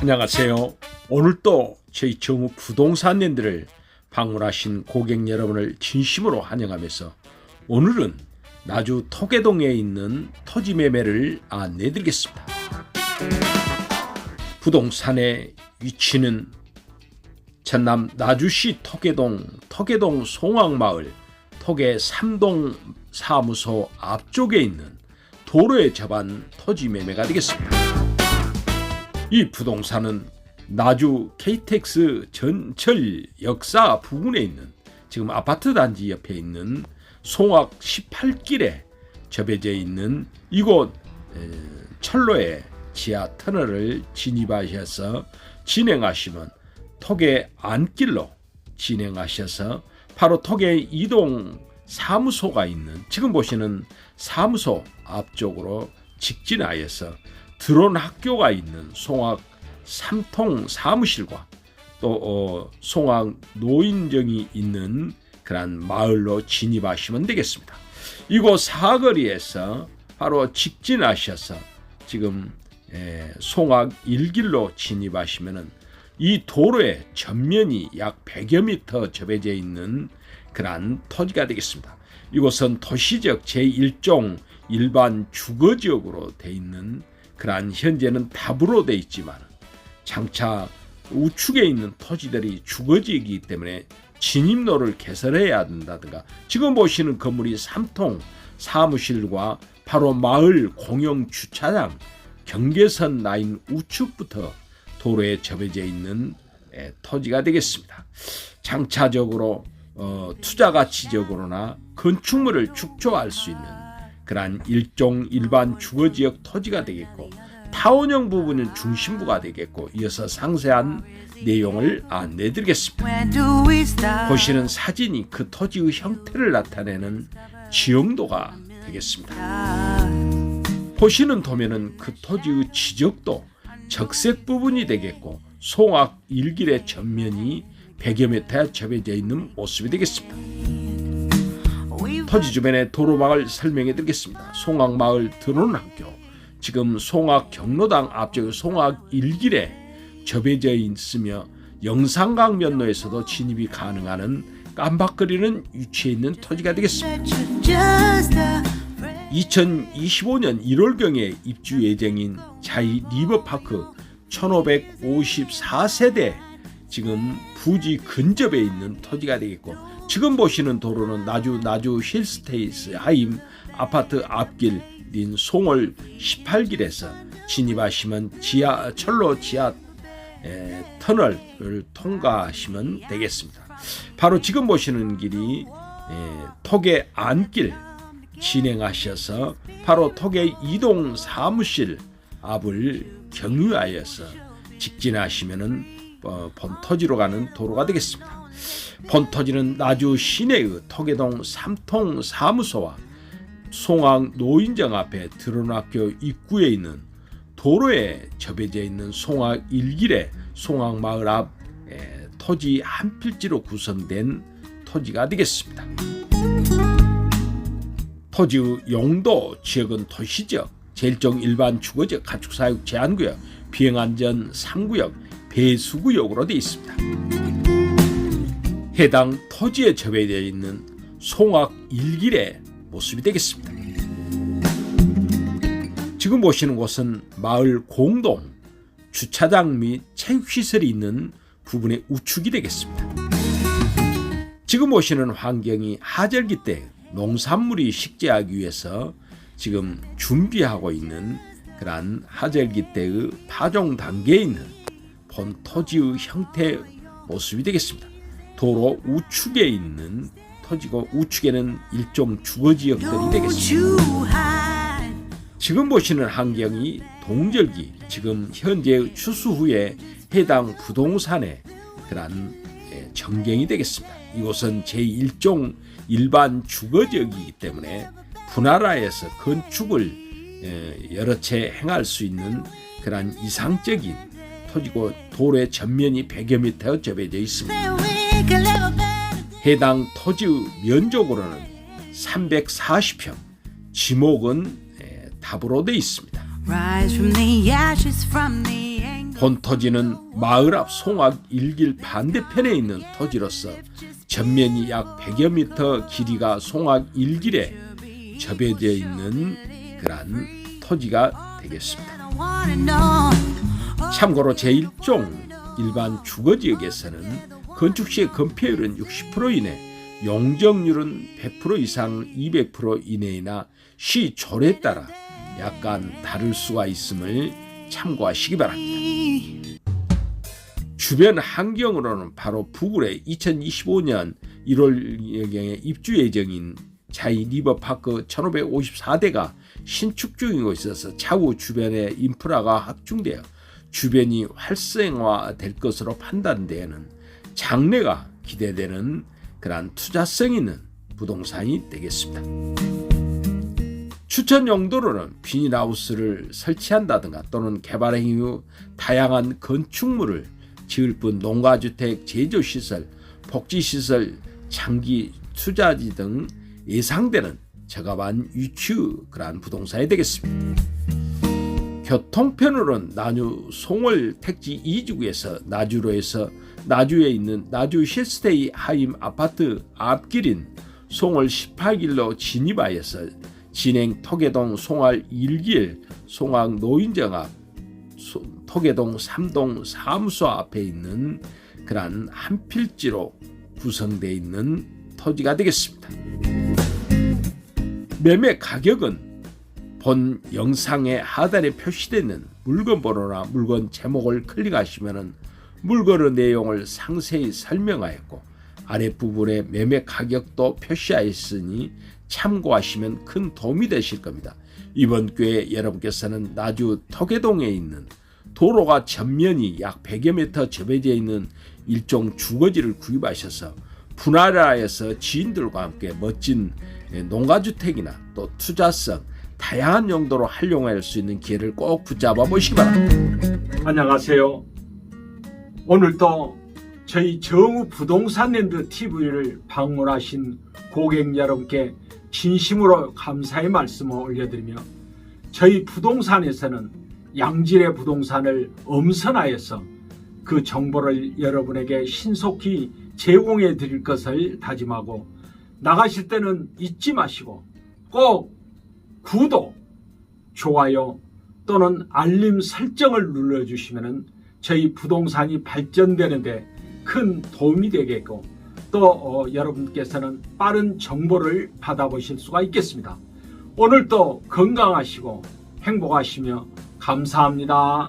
안녕하세요. 오늘 또 저희 정우 부동산랜드를 방문하신 고객 여러분을 진심으로 환영하면서 오늘은 나주 토계동에 있는 토지 매매를 안내드리겠습니다. 부동산의 위치는 전남 나주시 토계동 토계동 송악마을 토계 3동 사무소 앞쪽에 있는 도로에 접한 토지 매매가 되겠습니다. 이 부동산은 나주 KTX 전철 역사 부근에 있는 지금 아파트 단지 옆에 있는 송악 18길에 접해져 있는 이곳 에, 철로의 지하 터널을 진입하셔서 진행하시면 톡의 안길로 진행하셔서 바로 톡의 이동 사무소가 있는 지금 보시는 사무소 앞쪽으로 직진하여서 드론 학교가 있는 송악 삼통 사무실과 또 어, 송악 노인정이 있는 그런 마을로 진입하시면 되겠습니다. 이곳 사거리에서 바로 직진하셔서 지금 에, 송악 일길로 진입하시면은 이 도로의 전면이 약 100여 미터 접해져 있는 그러한 토지가 되겠습니다. 이곳은 도시적 제1종 일반 주거지역으로 돼 있는 그러한 현재는 답으로 돼 있지만 장차 우측에 있는 토지들이 주거지이기 때문에 진입로를 개설해야 된다든가 지금 보시는 건물이 삼통 사무실과 바로 마을 공영 주차장 경계선 라인 우측부터 도로에 접해져 있는 에, 토지가 되겠습니다. 장차적으로 어, 투자 가치적으로나 건축물을 축소할 수 있는 그러한 일종 일반 주거 지역 토지가 되겠고 타원형 부분은 중심부가 되겠고 이어서 상세한 내용을 안내드리겠습니다. Start? 보시는 사진이 그 토지의 형태를 나타내는 지형도가 되겠습니다. 보시는 도면은 그 토지의 지적도 적색 부분이 되겠고 송악 일길의 전면이 100여 미터 접해져 있는 모습이 되겠습니다. 토지 주변의 도로망을 설명해 드리겠습니다. 송악마을 드론 학교 지금 송악 경로당 앞쪽 송악 일길에 접해져 있으며 영산강 면로에서도 진입이 가능한 깜박거리는 위치에 있는 토지가 되겠습니다. bet you're just a friend. 2025년 1월경에 입주 예정인 자이 리버파크 1554세대 지금 부지 근접에 있는 토지가 되겠고 지금 보시는 도로는 나주 나주 힐스테이스 하임 아파트 앞길인 송월 18길에서 진입하시면 지하 철로 지하 에, 터널을 통과하시면 되겠습니다. 바로 지금 보시는 길이 에, 톡의 안길 진행하셔서 바로 톡의 이동 사무실 앞을 경유하여서 직진하시면은 어, 본토지로 가는 도로가 되겠습니다. 본토지는 나주 시내의 톡계동 삼통 사무소와 송악 노인정 앞에 드론학교 입구에 있는 도로에 접해져 있는 송악 일길의 송악 마을 앞 에, 토지 한 필지로 구성된 토지가 되겠습니다. 토지의 용도 지역은 도시지역, 제일종 일반 주거지역, 가축사육 제한구역, 비행안전 3구역, 배수구역으로 되어 있습니다. 해당 토지에 접해져 있는 송악 일길의 모습이 되겠습니다. 지금 보시는 곳은 마을 공동 주차장 및 체육시설이 있는 부분의 우측이 되겠습니다. 지금 보시는 환경이 하절기 때 농산물이 식재하기 위해서 지금 준비하고 있는 그러한 하절기 때의 파종 단계에 있는 본 토지의 형태 모습이 되겠습니다. 도로 우측에 있는 토지고 우측에는 일종 주거 지역들이 되겠습니다. You hide. 지금 보시는 환경이 동절기 지금 현재 추수 후에 해당 부동산의 그러한 예, 전경이 되겠습니다. 이곳은 제1종 일반 주거지역이기 때문에 분할하여서 건축을 예, 여러 채 행할 수 있는 그러한 이상적인 토지고 도로의 전면이 100여 미터 접해져 있습니다. 해당 토지의 면적으로는 340평, 지목은 예, 답으로 되어 있습니다. 본토지는 마을 앞 송악 일길 반대편에 있는 토지로서 전면이 약 100여 미터 길이가 송악 일길에 접해져 있는 그러한 토지가 되겠습니다. 참고로 제1종 일반 주거지역에서는 건축 시의 건폐율은 60% 이내, 용적률은 100% 이상 200% 이내이나 시 조례에 따라 약간 다를 수가 있음을 참고하시기 바랍니다. 주변 환경으로는 바로 부굴에 2025년 1월경에 입주 예정인 자이 리버파크 1554대가 신축 중이고 있어서 차후 주변의 인프라가 확충되어 주변이 활성화될 것으로 판단되는 장래가 기대되는 그러한 투자성 있는 부동산이 되겠습니다. 추천 용도로는 비닐하우스를 설치한다든가 또는 개발 이후 다양한 건축물을 지을 뿐 농가주택 제조시설, 복지시설, 장기 투자지 등 예상되는 저가반 유추 그러한 부동산이 되겠습니다. 교통편으로는 나주 송월 택지 2주구에서 나주로에서 나주에 있는 나주 힐스테이 하임 아파트 앞길인 송월 18길로 진입하여서 진행 토계동 송알 1길 송악 노인정 앞 소- 토계동 3동 사무소 앞에 있는 그러한 한 필지로 구성되어 있는 토지가 되겠습니다. 매매 가격은 본 영상의 하단에 표시되는 물건 번호나 물건 제목을 클릭하시면 물건의 내용을 상세히 설명하였고 아랫부분에 매매 가격도 표시하였으니 참고하시면 큰 도움이 되실 겁니다. 이번 기회에 여러분께서는 나주 토계동에 있는 도로가 전면이 약 100여 미터 접해져 있는 일종 주거지를 구입하셔서 분할하여서 지인들과 함께 멋진 농가주택이나 또 투자성 다양한 용도로 활용할 수 있는 기회를 꼭 붙잡아 보시기 바랍니다. 안녕하세요. 오늘도 저희 정우 부동산랜드 TV를 방문하신 고객 여러분께 진심으로 감사의 말씀을 올려드리며 저희 부동산에서는 양질의 부동산을 엄선하여서 그 정보를 여러분에게 신속히 제공해 드릴 것을 다짐하고 나가실 때는 잊지 마시고 꼭 구독, 좋아요 또는 알림 설정을 눌러주시면 저희 부동산이 발전되는데 큰 도움이 되겠고 또 어, 여러분께서는 빠른 정보를 받아보실 수가 있겠습니다. 오늘도 건강하시고 행복하시며 감사합니다.